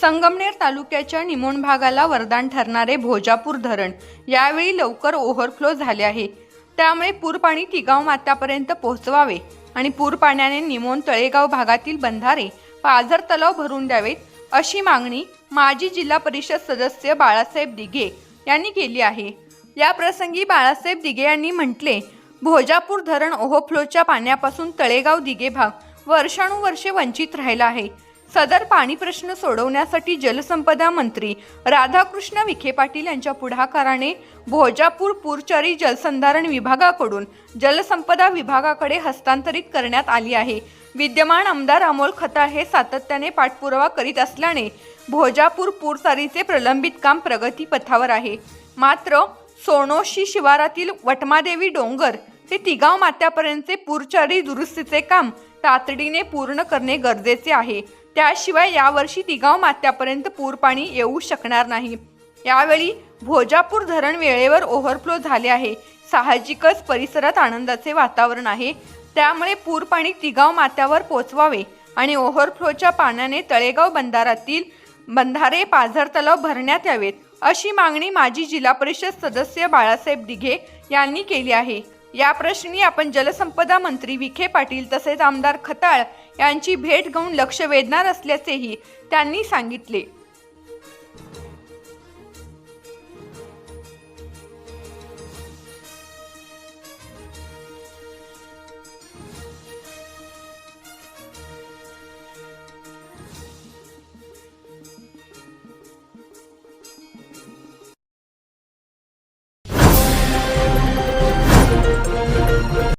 संगमनेर तालुक्याच्या निमोण भागाला वरदान ठरणारे भोजापूर धरण यावेळी लवकर ओव्हरफ्लो झाले आहे. त्यामुळे पूरपाणी टिगाव मात्यापर्यंत पोहोचवावे आणि पूर पाण्याने निमोण तळेगाव भागातील बंधारे पाझर तलाव भरून द्यावेत अशी मागणी माजी जिल्हा परिषद सदस्य बाळासाहेब दिघे यांनी केली आहे. या प्रसंगी बाळासाहेब दिघे यांनी म्हटले भोजापूर धरण ओव्हरफ्लोच्या पाण्यापासून तळेगाव दिघे भाग वर्षानुवर्षे वंचित राहिला आहे. सदर पाणी प्रश्न सोडवण्यासाठी जलसंपदा मंत्री राधाकृष्ण विखे पाटील यांच्या पुढाकाराने भोजापूर पूरचरी जलसंधारण विभागाकडून जलसंपदा विभागाकडे हस्तांतरित करण्यात आली आहे. विद्यमान आमदार अमोल खताळ हे सातत्याने पाठपुरावा करीत असल्याने भोजापूर पूरचारीचे प्रलंबित काम प्रगतीपथावर आहे. मात्र सोनोशी शिवारातील वटमादेवी डोंगर ते तिगाव मात्यापर्यंतचे पूरचारी दुरुस्तीचे काम तातडीने पूर्ण करणे गरजेचे आहे. त्याशिवाय यावर्षी तिगाव मात्यापर्यंत पूरपाणी येऊ शकणार नाही. यावेळी भोजापूर धरण वेळेवर ओव्हरफ्लो झाले आहे. साहजिकच परिसरात आनंदाचे वातावरण आहे. त्यामुळे पूरपाणी तिगाव मात्यावर पोचवावे आणि ओव्हरफ्लोच्या पाण्याने तळेगाव बंधारातील बंधारे पाझर तलाव भरण्यात यावेत अशी मागणी माजी जिल्हा परिषद सदस्य बाळासाहेब दिघे यांनी केली आहे. या प्रश्नी आपण जलसंपदा मंत्री विखे पाटील तसेच आमदार खताळ यांची भेट घेऊन लक्ष वेधणार असल्याचेही त्यांनी सांगितले.